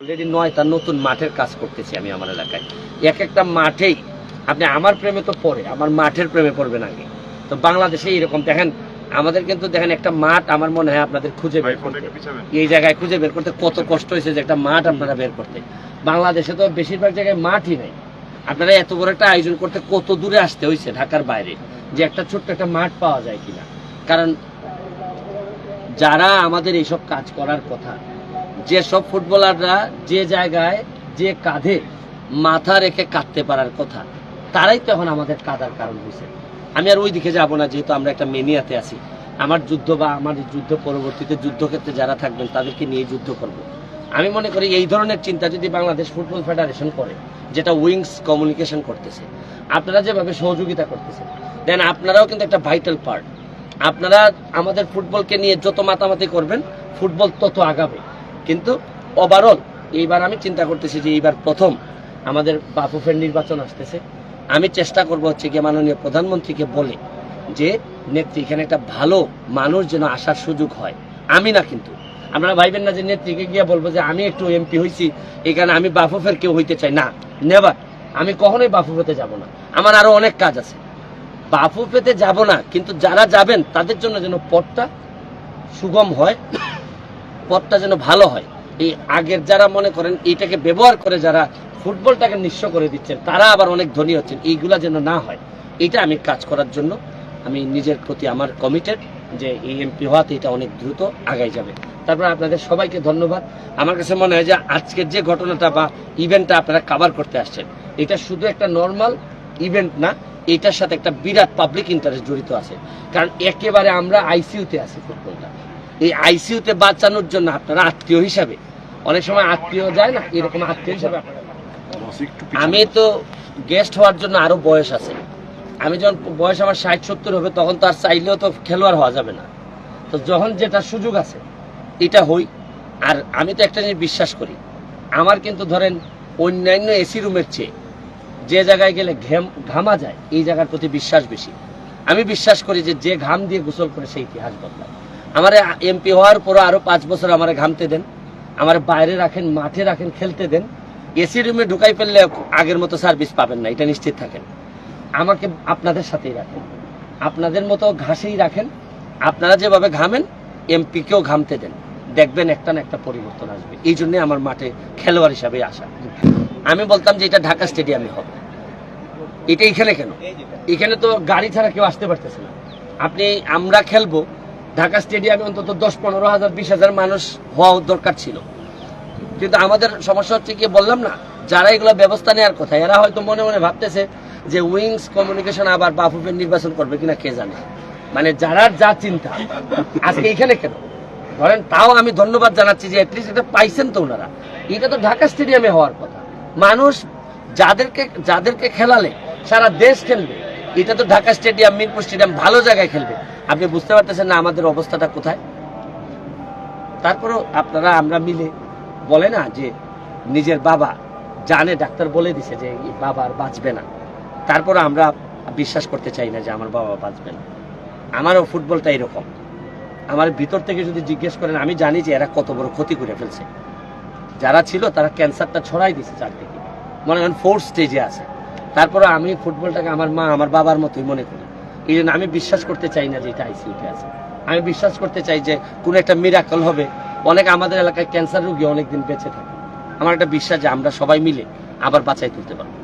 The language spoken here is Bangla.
অলরেডি নয়টা নতুন মাঠের কাজ করতেছি আমি আমার এলাকায়। এক একটা মাঠেই আপনি আমার প্রেমে তো পড়ে আমার মাঠের প্রেমে পড়বেন আগে। তো বাংলাদেশে এরকম দেখেন আমাদের কিন্তু দেখেন একটা মাঠ আমার মনে হয় আপনাদের খুঁজে বের করতে। এই জায়গায় খুঁজে বের করতে কত কষ্ট হয়েছে যে একটা মাঠ আপনারা বের করতে। বাংলাদেশে তো বেশিরভাগ জায়গায় মাঠই নেই। আপনারা এত বড় একটা আয়োজন করতে কত দূরে আসতে হয়েছে ঢাকার বাইরে যে একটা ছোট্ট একটা মাঠ পাওয়া যায় কিনা? কারণ যারা আমাদের এইসব কাজ করার কথা যে সব ফুটবলাররা যে জায়গায় যে কাঁধে মাথা রেখে কাঁদতে পারার কথা, তারাই তো এখন আমাদের কাদার কারণ হয়েছে। আমি আর ওই দিকে যাব না, যেহেতু আমরা একটা মেনিয়াতে আছি। আমার যুদ্ধ বা আমার যুদ্ধ পরবর্তীতে যুদ্ধক্ষেত্রে যারা থাকবেন, তাদেরকে নিয়ে যুদ্ধ করব। আমি মনে করি এই ধরনের চিন্তা যদি বাংলাদেশ ফুটবল ফেডারেশন করে, যেটা উইংস কমিউনিকেশন করতেছে, আপনারা যেভাবে সহযোগিতা করতেছেন, দেন আপনারাও কিন্তু একটা ভাইটাল পার্ট। আপনারা আমাদের ফুটবলকে নিয়ে যত মাতামাতি করবেন, ফুটবল তত আগাবে। কিন্তু ওভারঅল এইবার আমি চিন্তা করতেছি যে এইবার প্রথম আমাদের বাফুফের নির্বাচন আসতেছে। আমি চেষ্টা করব হচ্ছে গিয়ে মাননীয় প্রধানমন্ত্রীকে বলে যে, নেত্রী, এখানে একটা ভালো মানুষ যেন আসার সুযোগ হয়। আমি না কিন্তু। আপনারা ভাইবেন না যে নেত্রীকে গিয়ে বলব যে আমি একটু এমপি হয়েছি এখানে আমি বাফুফের কেউ হইতে চাই। না নেবার আমি কখনোই বাফুফেতে যাব না। আমার আরও অনেক কাজ আছে। বাফু পেতে যাব না, কিন্তু যারা যাবেন, তাদের জন্য যেন পথটা সুগম হয়। পথটা যেন ভালো হয়। এই আগের যারা মনে করেন, এইটাকে ব্যবহার করে যারা ফুটবলটাকে নিঃস্ব করে দিচ্ছেন, তারা আবার অনেক ধনী হচ্ছেন। এইগুলা যেন না হয়। এটা আমি কাজ করার জন্য আমি নিজের প্রতি আমার কমিটেড যে এই এমপি হওয়াতে এটা অনেক দ্রুত আগাই যাবে। তারপর আপনাদের সবাইকে ধন্যবাদ। আমার কাছে মনে হয় যে আজকের যে ঘটনাটা বা ইভেন্টটা আপনারা কাভার করতে আসছেন, এটা শুধু একটা নর্মাল ইভেন্ট না, এটার সাথে একটা বিরাট পাবলিক ইন্টারেস্ট জড়িত আছে। কারণ একেবারে আমরা আইসিইউতে আছি ফুটবলটা। এই আইসিইউতে বাঁচানোর জন্য আপনারা আত্মীয় হিসাবে অনেক সময় আত্মীয় যায় না এরকম আত্মীয় হিসাবে আমি তো গেস্ট হওয়ার জন্য আরও বয়স আছে। আমি যখন বয়স আমার ষাট সত্তর হবে তখন তো আর চাইলেও তো খেলোয়াড় হওয়া যাবে না। তো যখন যেটা সুযোগ আছে এটা হই। আর আমি তো একটা জিনিস বিশ্বাস করি আমার কিন্তু ধরেন অন্যান্য এসি রুমের চেয়ে যে জায়গায় গেলে ঘেম ঘামা যায় এই জায়গার প্রতি বিশ্বাস বেশি। আমি বিশ্বাস করি যে যে ঘাম দিয়ে গোসল করে সেই ইতিহাস বদলায়। আমার এমপি হওয়ার পরও আরও পাঁচ বছর আমার ঘামতে দেন, আমার বাইরে রাখেন, মাঠে রাখেন, খেলতে দেন। এসি রুমে ঢুকাই ফেললে আগের মতো সার্ভিস পাবেন না, এটা নিশ্চিত থাকেন। আমাকে আপনাদের সাথেই রাখেন। আপনাদের মতো ঘাসেই রাখেন। আপনারা যেভাবে ঘামেন, এমপিকেও ঘামতে দেন। দেখবেন একটা না একটা পরিবর্তন আসবে। এই জন্যই আমার মাঠে খেলোয়াড় হিসাবে আসা। আমি বলতাম যে এটা ঢাকা স্টেডিয়ামে হবে। এটা এখানে কেন? এখানে তো গাড়ি ছাড়া কেউ আসতে পারতেছে না। আপনি, আমরা খেলব ঢাকা স্টেডিয়ামে অন্তত দশ, পনেরো হাজার, বিশ হাজার মানুষ হওয়া দরকার ছিল। কিন্তু আমাদের সমস্যা হচ্ছে কি, বললাম না, যারা এগুলো ব্যবস্থা নেওয়ার কথা, এরা হয়তো মনে মনে ভাবতেছে যে উইংস কমিউনিকেশন আবার বাফুফের নির্বাচন করবে কিনা কে জানে। মানে যারা যা চিন্তা, আজকে এখানে কেন? ধরেন, তাও আমি ধন্যবাদ জানাচ্ছি যে অ্যাটলিস্ট এটা পাইছেন তো ওনারা। এটা তো ঢাকা স্টেডিয়ামে হওয়ার কথা। মানুষ যাদেরকে যাদেরকে খেলালে সারা দেশ খেলবে, এটা তো ঢাকা স্টেডিয়াম, মিরপুর স্টেডিয়াম ভালো জায়গায় খেলবে। আপনি বুঝতে পারতেছেন না আমাদের অবস্থাটা কোথায়? তারপরেও আপনারা আমরা মিলে বলে না যে নিজের বাবা জানে, ডাক্তার বলে দিছে যে এই বাবা আর বাঁচবে না। তারপর আমরা বিশ্বাস করতে চাই না যে আমার বাবা বাঁচবে না। আমারও ফুটবলটা এরকম। আমার ভিতর থেকে যদি জিজ্ঞেস করেন, আমি জানি যে এরা কত বড় ক্ষতি করে ফেলছে। যারা ছিল তারা ক্যান্সারটা ছড়াই দিছে চারদিকে। মনে করেন ফোর্থ স্টেজে আছে। তারপরে আমি ফুটবলটাকে আমার মা, আমার বাবার মতোই মনে করি। এই জন্য আমি বিশ্বাস করতে চাই না যে এটা আইসিউতে আছে। আমি বিশ্বাস করতে চাই যে কোনো একটা মিরাকল হবে। অনেক আমাদের এলাকায় ক্যান্সার রুগী অনেকদিন বেঁচে থাকে। আমার একটা বিশ্বাস যে আমরা সবাই মিলে আবার বাঁচাই তুলতে পারব।